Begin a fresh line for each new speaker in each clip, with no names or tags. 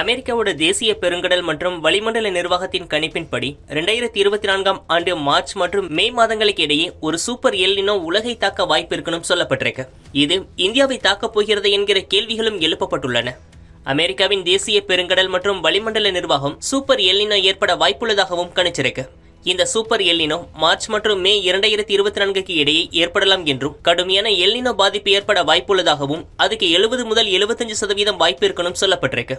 அமெரிக்காவோட தேசிய பெருங்கடல் மற்றும் வளிமண்டல நிர்வாகத்தின் கணிப்பின்படி ரெண்டாயிரத்தி இருபத்தி நான்காம் ஆண்டு மார்ச் மற்றும் மே மாதங்களுக்கு இடையே ஒரு சூப்பர் எல்லினோ உலகை தாக்க வாய்ப்பு இருக்கணும் சொல்லப்பட்டிருக்கு. இது இந்தியாவை தாக்கப் போகிறது என்கிற கேள்விகளும் எழுப்பப்பட்டுள்ளன. அமெரிக்காவின் தேசிய பெருங்கடல் மற்றும் வளிமண்டல நிர்வாகம் சூப்பர் எல்லினோ ஏற்பட வாய்ப்புள்ளதாகவும் கணிச்சிருக்கு. இந்த சூப்பர் எல்லினோ மார்ச் மற்றும் மே இரண்டாயிரத்தி இருபத்தி நான்குக்கு இடையே ஏற்படலாம் என்றும் கடுமையான எல்லினோ பாதிப்பு ஏற்பட வாய்ப்புள்ளதாகவும் அதுக்கு எழுபது முதல் எழுபத்தஞ்சு சதவீதம் வாய்ப்பு இருக்கணும் சொல்லப்பட்டிருக்கு.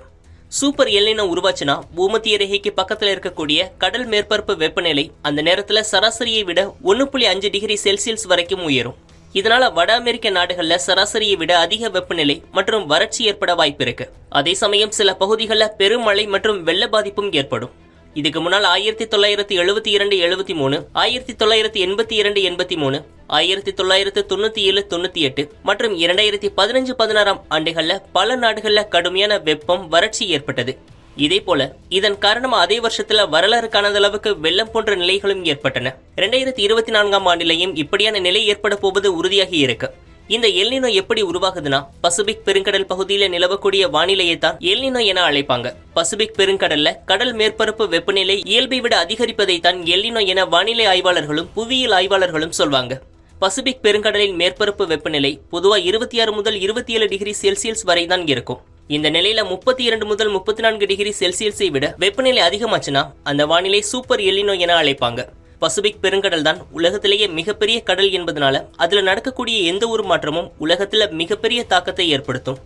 சூப்பர் எல்லினோ உருவாச்சுன்னா பூமத்திய ரேகைக்கு பக்கத்தில் இருக்கக்கூடிய கடல் மேற்பரப்பு வெப்பநிலை அந்த நேரத்தில் சராசரியை விட ஒன்று புள்ளி அஞ்சு டிகிரி செல்சியஸ் வரைக்கும் உயரும். இதனால வட அமெரிக்க நாடுகளில் சராசரியை விட அதிக வெப்பநிலை மற்றும் வறட்சி ஏற்பட வாய்ப்பு இருக்கு அதே சமயம் சில பகுதிகளில் பெருமழை மற்றும் வெள்ள பாதிப்பும் ஏற்படும். இதுக்கு முன்னால் ஆயிரத்தி தொள்ளாயிரத்தி எழுபத்தி இரண்டு எழுபத்தி மூணு ஆயிரத்தி தொள்ளாயிரத்தி எண்பத்தி இரண்டு எண்பத்தி மூணு ஆயிரத்தி தொள்ளாயிரத்து தொண்ணூத்தி ஏழு தொண்ணூத்தி எட்டு மற்றும் இரண்டாயிரத்தி பதினஞ்சு பதினாறாம் ஆண்டுகள்ல பல நாடுகள்ல கடுமையான வெப்பம் வறட்சி ஏற்பட்டது. இதே போல இதன் காரணமா அதே வருஷத்துல வரலாறு காணாத அளவுக்கு வெள்ளம் போன்ற நிலைகளும் ஏற்பட்டன. இரண்டாயிரத்தி இருபத்தி நான்காம் ஆண்டிலையும் இப்படியான நிலை ஏற்பட போவது உறுதியாகி இருக்கு. இந்த எல்னினோ எப்படி உருவாகுதுன்னா பசிபிக் பெருங்கடல் பகுதியில நிலவக்கூடிய வானிலையை தான் எல்னினோ என அழைப்பாங்க. பசிபிக் பெருங்கடல்ல கடல் மேற்பரப்பு வெப்பநிலை இயல்பை விட அதிகரிப்பதை தான் எல்னினோ என வானிலை ஆய்வாளர்களும் புவியியல் ஆய்வாளர்களும் சொல்வாங்க. பசிபிக் பெருங்கடலின் மேற்பரப்பு வெப்பநிலை பொதுவா இருபத்தி ஆறு முதல் இருபத்தி ஏழு டிகிரி செல்சியஸ் வரை தான் இருக்கும். இந்த நிலையில முப்பத்தி இரண்டு முதல் முப்பத்தி நான்கு டிகிரி செல்சியஸை விட வெப்பநிலை அதிகமாச்சுன்னா அந்த வானிலை சூப்பர் எல்லினோ என அழைப்பாங்க. பசிபிக் பெருங்கடல் தான் உலகத்திலேயே மிகப்பெரிய கடல் என்பதனால அதில் நடக்கக்கூடிய எந்த ஒரு மாற்றமும் உலகத்தில் மிகப்பெரிய தாக்கத்தை ஏற்படுத்தும்.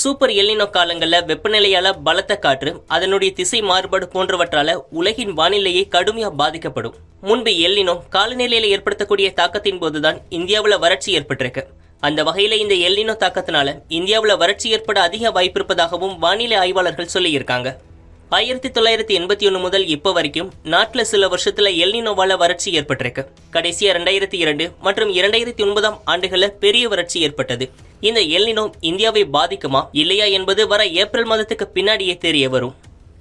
சூப்பர் எல்லினோ காலங்களில் வெப்பநிலையால் பலத்த காற்று அதனுடைய திசை மாறுபாடு போன்றவற்றால உலகின் வானிலையை கடுமையாக பாதிக்கப்படும். முன்பு எல்லினோ காலநிலையில் ஏற்படுத்தக்கூடிய தாக்கத்தின் போதுதான் இந்தியாவில் வறட்சி ஏற்பட்டிருக்கு. அந்த வகையில் இந்த எல்லினோ தாக்கத்தினால இந்தியாவில் வறட்சி ஏற்பட அதிக வாய்ப்பு இருப்பதாகவும் வானிலை ஆய்வாளர்கள் சொல்லியிருக்காங்க. ஆயிரத்தி தொள்ளாயிரத்தி எண்பத்தி ஒன்று முதல் இப்போ வரைக்கும் நாட்டில் சில வருஷத்துல எல்னினோவால வறட்சி ஏற்பட்டிருக்கு. கடைசியா ரெண்டாயிரத்தி இரண்டு மற்றும் இரண்டாயிரத்தி ஒன்பதாம் ஆண்டுகளில் பெரிய வறட்சி ஏற்பட்டது. இந்த எல்னினோ இந்தியாவை பாதிக்குமா இல்லையா என்பது வர ஏப்ரல் மாதத்துக்கு பின்னாடியே தெரிய வரும்.